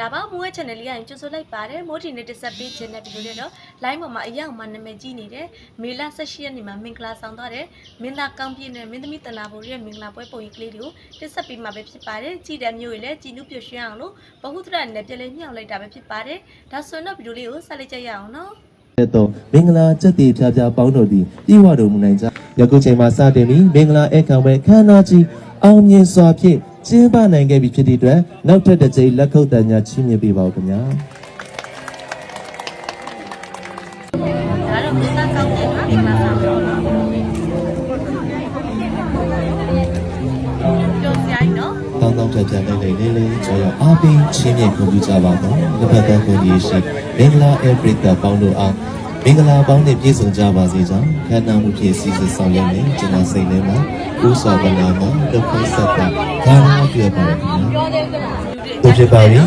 လာပါမိုးဝဲ channel လေးရရင်ကြိုဆိုလိုက်ပါတယ်မိုးဒီနေ့တက်ဆက်ပေးခြင်းတဲ့ဗီဒီယိုလေးတော့ line ပေါ်မှာအရောက်မှနာမည်ကြီးနေတယ်မေလ18ရက်နေ့မှာမင်္ဂလာဆောင်သွားတယ်မင်းသားကောင်းပြည့်နဲ့မင်းသမီးတလာဘူရဲ့မင်္ဂလာပွဲပုံရိပ်ကလေးတွေကိုတက်ဆက်ပေးမှာပဲဖြစ်ပါတယ်ကြည်တဲ့မျိုးတွေလည်းကြည်နုပြရွှင်အောင်လို့ဘဟုတရနဲ့ပြလဲမြောက်လိုက်တာပဲဖြစ်ပါတယ်ဒါဆိုရင်တော့ဗီဒီယိုလေးကိုဆက်လိုက်ကြရအောင်နော်တော့မင်္ဂလာစက်တီဖြားဖြားပေါင်းတို့သည်ပြည့်ဝတော်မူနိုင်ကြယခုချိန်မှာစတင်ပြီးမင်္ဂလာအခမ်းပွဲခမ်းနားကြီး အောင်မြင်စွာဖြင့်ကျင်းပနိုင်ခဲ့ပြီဖြစ်တဲ့အတွက်နောက်ထပ်တစ်ကြိမ်လက်ခုပ်တန်ညာချီးမြှင့်ပေးပါဦးခင်ဗျာဒါတော့မင်းသားကောင်းပြည့်နဲ့မင်္ဂလာဆောင်တော့နော်ပြောစရာနော်တောင်းတောင်းဖြတ်ဖြတ်လေးလေးလေးလေးကြော်ရအားပေးချီးမြှင့်ခွင့်ပြုကြပါတော့လက်ဖက်တန်းကိုကြီးရှိမင်္ဂလာအဲပရိသတ်ပေါင်းတို့အား မင်္ဂလာပေါင်းနဲ့ပြည့်စုံကြပါစေကြောင်းခန္ဓာမှုဖြည့်စီစစ်ဆောင်ရွက်နေကျွန်တော်စိတ်ထဲမှာဥစွာကနာမှာလက်ဖက်ဆက်ကဒါနာပြပါရခင်ဗျာတို့ဖြစ်ပါပြီ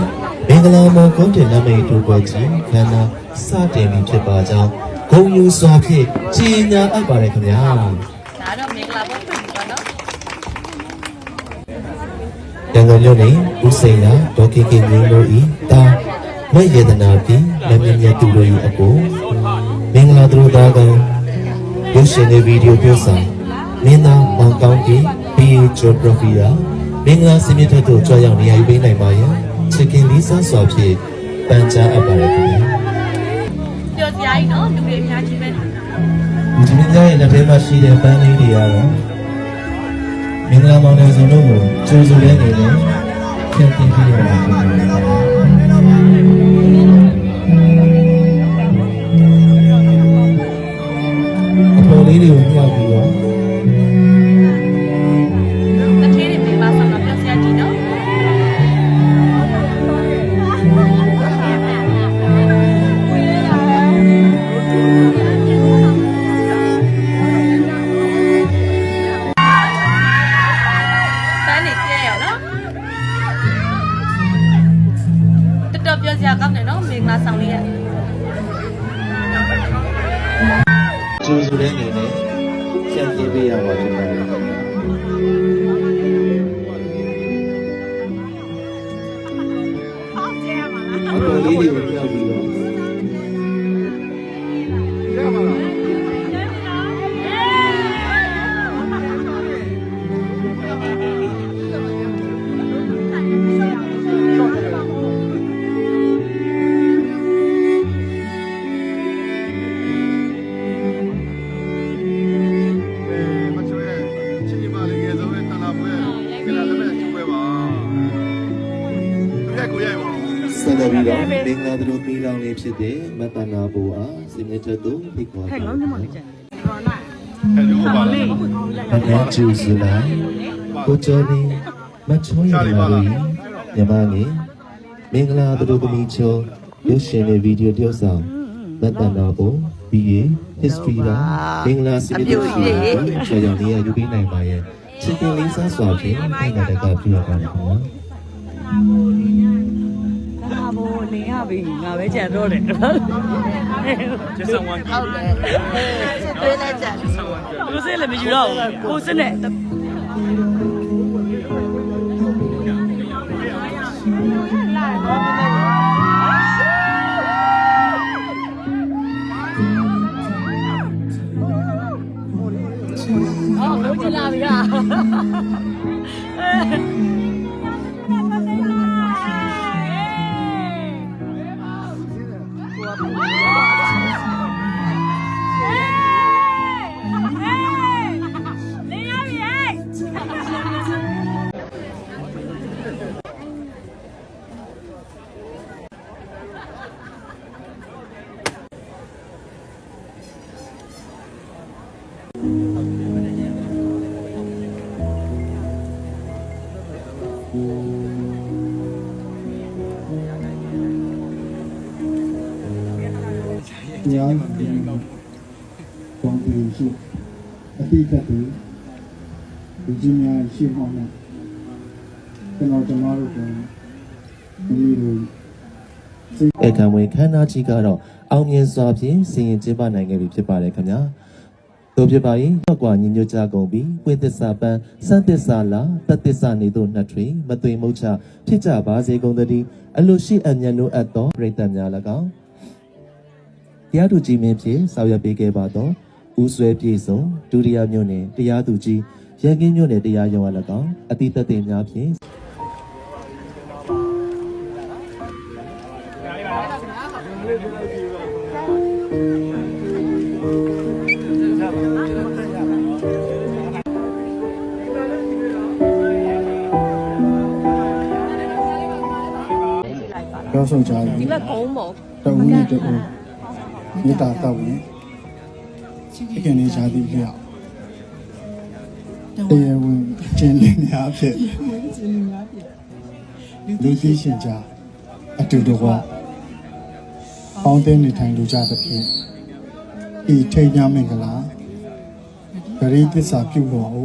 မင်္ဂလာမောကုန်းတင်နမိတ်တို့ပွဲကြီးခန္ဓာစတင်ပြီဖြစ်ပါကြောင်းဂုံယူစွာဖြင့်ကြီးညာအပ်ပါတယ်ခင်ဗျာဒါတော့မင်္ဂလာပွဲဖွင့်ပြီပါနော်ရန်ကုန်မြို့နေဦးစိန်လာဒေါ်ကင်ကင်မျိုးတို့ဤတာမယေဒနာပြီးမမြမြတူတို့ဤအကို မင်္ဂလာသူတို့သားကောင်ရုပ်ရှင်လေးဗီဒီယိုပြုဆောင်မင်းသားမောင်ကောင်းကြီး BA Geography ရာမင်္ဂလာစင်မြင့်ထက်သို့ကြွရောက်နေရာယူပေးနိုင်ပါရန်ချစ်ခင်လေးစားစွာဖြင့်ပန်ကြားအပ်ပါတယ်ခင်ဗျာပြောစရာကြီးနော်လူတွေအများကြီးပဲဒီမင်းသားရဲ့လက်ထဲမှာရှိတဲ့ပန်းလေးတွေကတော့မင်္ဂလာမောင်နှံစုံတို့ကိုကြိုးစုတဲ့အနေနဲ့ဖြတ်သိမ်းပြီးရတာဖြစ်ပါတယ် ကြိုးစုတဲ့အနေနဲ့ဖြတ်သိမ်းပြီးရပါဖြစ်ပါတယ်အပေါ်လေးတွေကိုညှောက်ပြီး လက်ပြီးတော့မင်္ဂလာသူတို့ပြီးလောင်လေးဖြစ်တဲ့မတနာဘူအားစီမင်းထက်သူဖိတ်ခေါ်ပါတယ်အဲဒီကိုပါလေ။အနကျူစလာကိုကျော်နေမချောရလာလို့ညမငယ်မင်္ဂလာသူတို့သမီးချိုရုပ်ရှင်နဲ့ဗီဒီယိုတရုပ်ဆောင်မတနာဘူ BA history ကမင်္ဂလာစီမင်းထက်သူကျော်ရောင်နေရယူပြီးနိုင်ပါရဲ့ချစ်ခင်လေးစားစွာဖြင့်နိုင်ငံတကာပြရပါတယ် ခင်ဗျာဒါဘောလင်ရပြီငါပဲကြံတော့တယ်ကျဆန်ဝန်ကြီးဟုတ်တယ်တွေးလိုက်ကြသူစစ်လည်းမယူတော့ဘူးကိုစစ်နဲ့ တရားမှန်တယ်။ဘောင်ပြီးရှိအတိတ်ကတည်းကဒီများရှိမှမှာကျွန်တော်ကျွန်တော်တို့ကဒီလိုဧကံဝင်ခမ်းနားကြီးကတော့အောင်မြင်စွာဖြင့်စီရင်ကျင်းပနိုင်ခဲ့ပြီဖြစ်ပါတယ်ခင်ဗျာတို့ဖြစ်ပါရင်တော့ကွာညီညွတ်ကြကုန်ပြီးပွင့်သစ္စာပန်းစံသစ္စာလာတတ်သစ္စာနေတို့နှစ်ထွေမသွေမုတ်ချဖြစ်ကြပါစေကုန်သတည်းအလိုရှိအမြတ်တို့အပ်သောပြိတ္တများ၎င်း တရားသူကြီးမင်းဖြင့်ဆောင်ရွက်ပေးခဲ့ပါသောဦးဆွဲပြေဆုံးဒုတိယမြို့နယ်တရားသူကြီးရန်ကင်းမြို့နယ်တရားရုံးအား၎င်းအတိတ်သက်သေများဖြင့်ပြောဆိုကြတယ်ဒီဘက်ကုန်းမုံတဦးနဲ့တဦး မေတ္တာတောက်ဝင်ဒီကနေ့ဈာတိလျောက်တရားဝင်ကျင့်လည်များဖြစ်လူသိရှင်ကြအတူတကွပေါင်းတဲ့နေထိုင်လူကြသဖြင့်ဤထိတ်ညမင်္ဂလာဂရိသစ္စာပြုတော်ဟု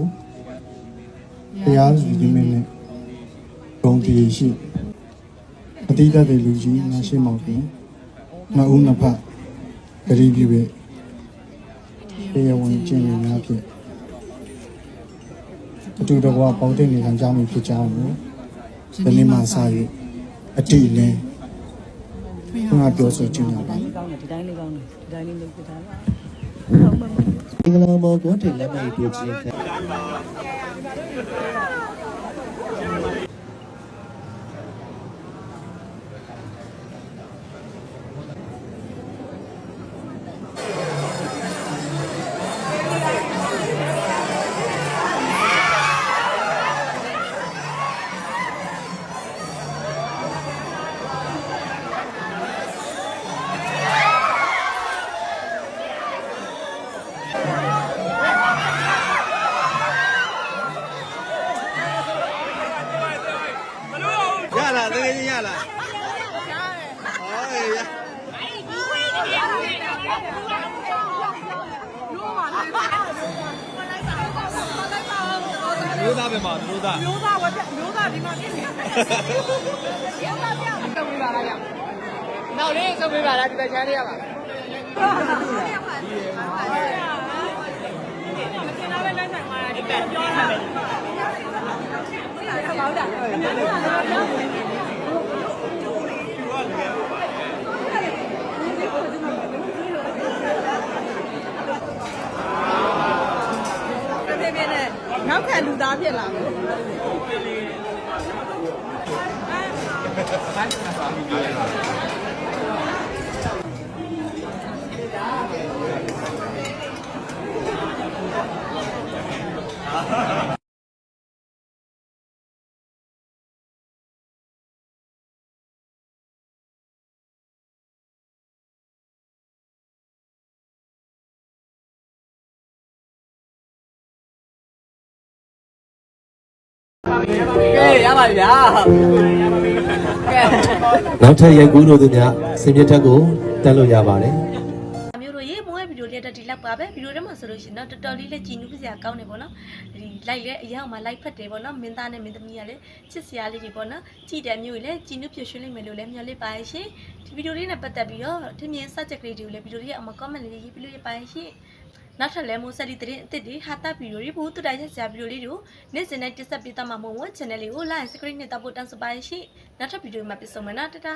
တရားသူကြီးမင်းနဲ့ဂုံတည်ရှိအတိတ်တဲ့လူကြီးငါရှိမောက်ပြင်နှစ်ဦးနှစ်ဖက် ဂရီပြည့်ပဲတရားဝင်ကျင့်နေများဖြင့်အတူတကွပေါင်းတဲ့နေခံကြောင်းဖြစ်ကြောင်းကိုဒီနေ့မှစ၍အတိလင်းငါပြောဆိုခြင်းရပါကောင်းတယ်ဒီတိုင်းလေးကောင်းတယ်ဒီတိုင်းလေးလုပ်ပြထားတာမင်္ဂလာမောကွန်တင်လက်မှတ်ပြုခြင်း မျိုးသားပဲမှာမျိုးသားမျိုးသားဝတ်မျိုးသားဒီမှာပြည့်နေရောသားပြတော့ပြပါလားဗျနောက်လေးဆုံးပြပါလားဒီဘက်ချမ်းလေးရပါ နောက်ခံလူသားဖြစ်လာမယ် နောက်ထပ်ရိုက်ကူးတို့သူများစင်ပြတ်ထက်ကိုတက်လို့ရပါတယ်အမျိုးတို့ရေမွေးဗီဒီယိုလေးတက်ဒီလောက်ပါပဲဗီဒီယိုထဲမှာဆိုလို့ရှိရင်တော့တော်တော်လေးလက်ကြည်နူးစရာကောင်းတယ်ပေါ့နော်ဒီ like လည်းအရောက်မှာ like ဖတ်တယ်ပေါ့နော်မင်းသားနဲ့မင်းသမီးကလည်းချစ်စရာလေးတွေပေါ့နော်ကြည်တယ်မျိုးလည်းကြည်နူးပြည့်ရွှင်လိမ့်မယ်လို့လည်းမျှော်လင့်ပါရဲ့ရှင်ဒီဗီဒီယိုလေးနဲ့ပတ်သက်ပြီးတော့ထင်မြင်စကြက်ကလေးတွေကိုလည်းဗီဒီယိုလေးအမ comment လေးရေးပြလို့ရပါရဲ့ရှင် နောက်ထပ်လည်းမိုးဆက်လီသတင်းအစ်စ်တွေဟာတာဗီဒီယိုတွေဘူးတူတိုင်းဆက်စရာဗီဒီယိုလေးတွေကိုနေ့စဉ်နဲ့တက်ဆက်ပေးသွားမှာမို့ဝ channel လေးကို like subscribe နဲ့တောက်ဖို့တောင်းဆိုပါရဲ့ရှင်နောက်ထပ်ဗီဒီယိုမှာပြန်ဆုံမယ်နော်တတာ